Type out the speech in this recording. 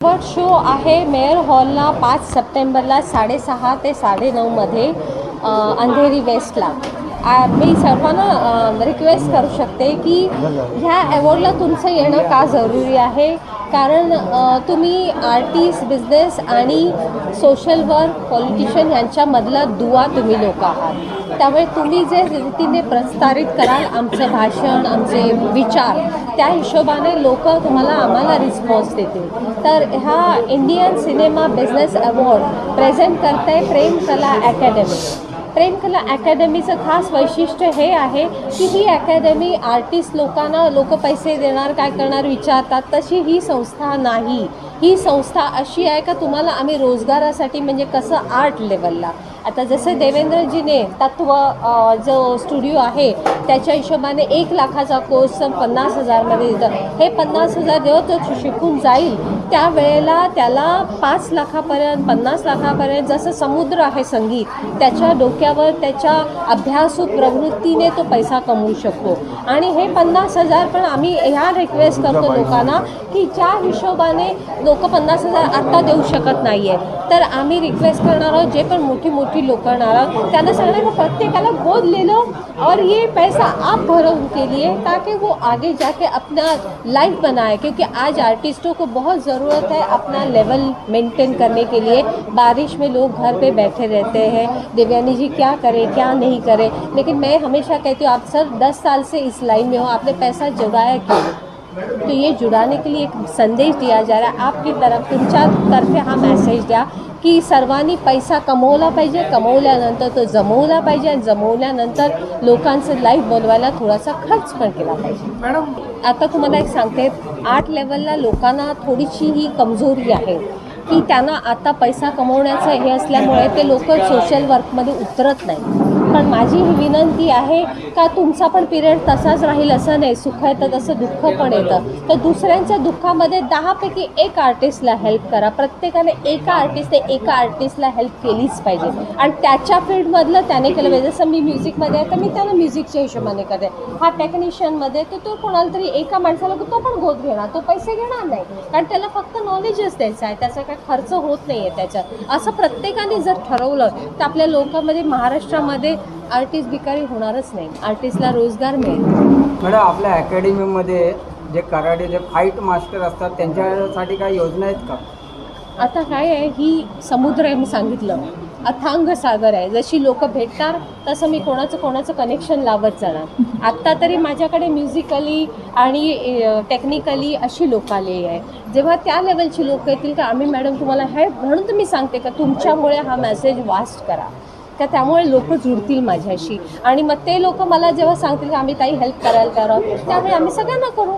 Word show आहे mayor हॉलला पाच सप्टेंबरला साडेसहा ते साडेनऊमध्ये नऊमध्ये अंधेरी वेस्टला मी सर्वांना रिक्वेस्ट करू शकते की ह्या अवॉर्डला तुमचं येणं का जरुरी आहे? कारण तुम्ही आर्टिस्ट बिझनेस आणि सोशल वर्क पॉलिटिशियन यांच्यामधला दुवा तुम्ही लोक आहात. त्यामुळे तुम्ही जे रीतीने प्रस्तारित कराल आमचं भाषण आमचे विचार त्या हिशोबाने लोक तुम्हाला आम्हाला रिस्पॉन्स देतील. तर ह्या Indian cinema business award present करते प्रेम कला अकॅडमी प्रेम कला अकॅडमीचं खास वैशिष्ट्य हे आहे की ही अकॅडमी आर्टिस्ट लोकांना लोक पैसे देणार काय करणार विचारतात. तशी ही संस्था नाही. ही संस्था अशी आहे का तुम्हाला आम्ही रोजगारासाठी म्हणजे कसं आर्ट लेवलला आता जसं देवेंद्रजीने तत्व जो स्टुडिओ आहे त्याच्या हिशोबाने एक लाखाचा कोर्स पन्नास हजारमध्ये देतं हे पन्नास हजार जेव्हा तो शिकून जाईल त्यावेळेला त्याला पाच लाखापर्यंत पन्नास लाखापर्यंत जसं समुद्र आहे संगीत त्याच्या डोक्यावर त्याच्या अभ्यासू प्रवृत्तीने तो पैसा कमवू शकतो. आणि हे पन्नास हजार पण आम्ही ह्या रिक्वेस्ट करतो लोकांना की ज्या हिशोबाने लोक पन्नास हजार आत्ता देऊ शकत नाही आहे तर आम्ही रिक्वेस्ट करणार आहोत जे पण मोठी मोठी लोक करणार आहोत त्यांना सांगणार की प्रत्येकाला गोद ले लो और ये पैसा आप भरो उनके लिए, ताकि वो आगे जाके अपना लाइफ बनाए. क्योंकि आज आर्टिस्टों को बहुत ज़रूरत है अपना लेवल मेंटेन करने के लिए. बारिश में लोग घर पे बैठे रहते हैं. देवयानी जी क्या करें, क्या नहीं करें? लेकिन मैं हमेशा कहती हूँ, आप सर दस साल से इस लाइन में हो, आपने पैसा जुगाया क्यों? तो ये जुड़ाने के लिए एक संदेश दिया जा रहा है। आपकी तरफ़ तुमच्या तर्फे हा मैसेज द्या। की सर्वांनी पैसा कमवला पाहिजे कमवल्यानंतर तो जमवला पाहिजे आणि जमवल्यानंतर लोकांचं लाईफ बनवायला थोडासा खर्च पण केला पाहिजे. मॅडम. आता तुम्हाला एक सांगते आर्ट लेवलला लोकांना थोडीशी ही कमजोरी आहे की त्यांना आता पैसा कमवण्याचं हे असल्यामुळे ते लोक सोशल वर्कमध्ये उतरत नाही पण माझी ही विनंती आहे का तुमचा पण पिरियड तसाच राहील असं नाही. सुख येतं तसं दुःख पण येतं. तर दुसऱ्यांच्या दुःखामध्ये दहापैकी एक आर्टिस्टला हेल्प करा. प्रत्येकाने एका आर्टिस्टने एका आर्टिस्टला हेल्प केलीच पाहिजे. आणि त्याच्या फील्डमधलं त्याने केलं पाहिजे. जसं मी म्युझिकमध्ये आहे तर मी त्याला म्युझिकच्या हिशोबाने करते. हा टेक्निशियनमध्ये तर तो कोणाला तरी एका माणसाला तो पण गोद घेणार. तो पैसे घेणार नाही. कारण त्याला फक्त नॉलेजच द्यायचं आहे. त्याचा काही खर्च होत नाही आहे त्याच्यात. असं प्रत्येकाने जर ठरवलं तर आपल्या लोकांमध्ये महाराष्ट्रामध्ये आर्टिस्ट भिकारी होणारच नाही. आर्टिस्टला रोजगार मिळेल. मॅडम आपल्या अकॅडमीमध्ये जे कराटे जे फाईट मास्टर असतात त्यांच्यासाठी काही योजना आहेत का? आता काय आहे ही समुद्र आहे मी सांगितलं. अथांग सागर आहे. जशी लोक भेटणार तसं मी कोणाचं कोणाचं कनेक्शन लावत जाणार. आत्ता तरी माझ्याकडे म्युझिकली आणि टेक्निकली अशी लोक आली आहे. जेव्हा त्या लेवलची लोक येतील का आम्ही मॅडम तुम्हाला हे म्हणून तर मी सांगते का तुमच्यामुळे हा मेसेज वास्ट करा. का त्यामुळे लोक जुडतील माझ्याशी. आणि मग ते लोक मला जेव्हा सांगतील की आम्ही काही हेल्प करायला तयार आहोत त्यावेळी आम्ही सगळ्यांना करू.